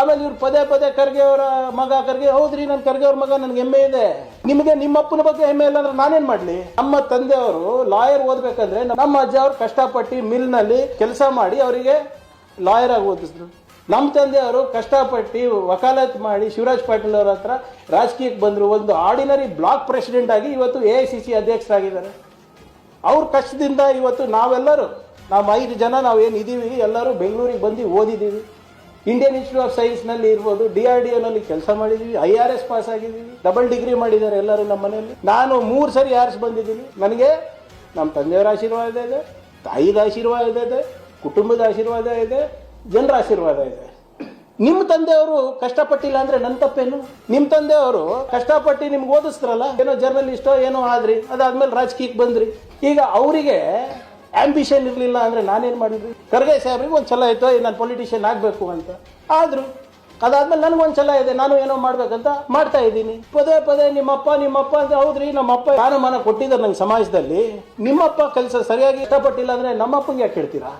ಆಮೇಲೆ ಇವ್ರು ಪದೇ ಪದೇ ಖರ್ಗೆ ಅವರ ಮಗ ಕರ್ಗೆ ಹೌದ್ರಿ ನನ್ನ ಖರ್ಗೆ ಅವ್ರ ಮಗ ನನ್ಗೆ ಹೆಮ್ಮೆ ಇದೆ. ನಿಮಗೆ ನಿಮ್ಮ ಅಪ್ಪನ ಬಗ್ಗೆ ಹೆಮ್ಮೆ ಇಲ್ಲ ಅಂದ್ರೆ ನಾನೇನ್ ಮಾಡ್ಲಿ? ನಮ್ಮ ತಂದೆಯವರು ಲಾಯರ್ ಓದ್ಬೇಕಂದ್ರೆ ನಮ್ಮ ಅಜ್ಜ ಅವ್ರು ಕಷ್ಟಪಟ್ಟು ಮಿಲ್ನಲ್ಲಿ ಕೆಲಸ ಮಾಡಿ ಅವರಿಗೆ ಲಾಯರ್ ಆಗಿ ಓದಿಸಿದ್ರು. ನಮ್ಮ ತಂದೆಯವರು ಕಷ್ಟಪಟ್ಟು ವಕಾಲತ್ ಮಾಡಿ ಶಿವರಾಜ್ ಪಾಟೀಲ್ ಅವರ ಹತ್ರ ರಾಜಕೀಯಕ್ಕೆ ಬಂದರು. ಒಂದು ಆರ್ಡಿನರಿ ಬ್ಲಾಕ್ ಪ್ರೆಸಿಡೆಂಟ್ ಆಗಿ ಇವತ್ತು ಎ ಐ ಸಿ ಸಿ ಅಧ್ಯಕ್ಷರಾಗಿದ್ದಾರೆ. ಅವ್ರ ಕಷ್ಟದಿಂದ ಇವತ್ತು ನಾವೆಲ್ಲರೂ, ನಾವು ಐದು ಜನ ನಾವೇನು ಇದ್ದೀವಿ ಎಲ್ಲರೂ ಬೆಂಗಳೂರಿಗೆ ಬಂದು ಓದಿದ್ದೀವಿ. ಇಂಡಿಯನ್ ಇನ್ಸ್ಟಿಟ್ಯೂಟ್ ಆಫ್ ಸೈನ್ಸ್ನಲ್ಲಿ ಇರ್ಬೋದು ಡಿ ಆರ್ ಡಿ ನಲ್ಲಿ ಕೆಲಸ ಮಾಡಿದ್ದೀವಿ ಐ ಆರ್ ಎಸ್ ಪಾಸ್ ಆಗಿದ್ದೀವಿ ಡಬಲ್ ಡಿಗ್ರಿ ಮಾಡಿದ್ದಾರೆ ಎಲ್ಲರೂ ನಮ್ಮ ಮನೆಯಲ್ಲಿ. ನಾನು ಮೂರು ಸರಿ ಆರ್ಸ್ ಬಂದಿದ್ದೀನಿ. ನನಗೆ ನಮ್ಮ ತಂದೆಯವರ ಆಶೀರ್ವಾದ ಇದೆ, ತಾಯಿದ ಆಶೀರ್ವಾದ ಇದೆ, ಕುಟುಂಬದ ಆಶೀರ್ವಾದ ಇದೆ, ಜನರ ಆಶೀರ್ವಾದ ಇದೆ. ನಿಮ್ಮ ತಂದೆಯವರು ಕಷ್ಟಪಟ್ಟಿಲ್ಲ ಅಂದ್ರೆ ನನ್ನ ತಪ್ಪೇನು? ನಿಮ್ಮ ತಂದೆಯವರು ಕಷ್ಟಪಟ್ಟು ನಿಮ್ಗೆ ಓದಿಸ್ತಾರಲ್ಲ, ಏನೋ ಜರ್ನಲಿಸ್ಟೋ ಏನೋ ಆದ್ರಿ, ಅದಾದ್ಮೇಲೆ ರಾಜಕೀಯಕ್ಕೆ ಬಂದ್ರಿ. ಈಗ ಅವರಿಗೆ ಆಂಬಿಷನ್ ಇರಲಿಲ್ಲ ಅಂದರೆ ನಾನೇನು ಮಾಡಿದ್ರಿ? ಖರ್ಗೆ ಸಾಹೇಬ್ರಿಗೆ ಒಂದು ಛಲ ಇತ್ತು ನಾನು ಪೊಲಿಟಿಷಿಯನ್ ಆಗಬೇಕು ಅಂತ. ಆದರೂ, ಅದಾದ್ಮೇಲೆ ನನಗೊಂದು ಛಲ ಇದೆ, ನಾನು ಏನೋ ಮಾಡ್ಬೇಕಂತ ಮಾಡ್ತಾ ಇದ್ದೀನಿ. ಪದೇ ಪದೇ ನಿಮ್ಮಪ್ಪ ನಿಮ್ಮಪ್ಪ ಅಂತ ಹೌದ್ರಿ, ನಮ್ಮಪ್ಪ ಸ್ಥಾನಮಾನ ಕೊಟ್ಟಿದ್ದಾರೆ ನಂಗೆ ಸಮಾಜದಲ್ಲಿ. ನಿಮ್ಮಪ್ಪ ಕೆಲಸ ಸರಿಯಾಗಿ ಇಷ್ಟಪಟ್ಟಿಲ್ಲ ಅಂದ್ರೆ ನಮ್ಮಪ್ಪಂಗೆ ಯಾಕೆ ಹೇಳ್ತೀರಾ?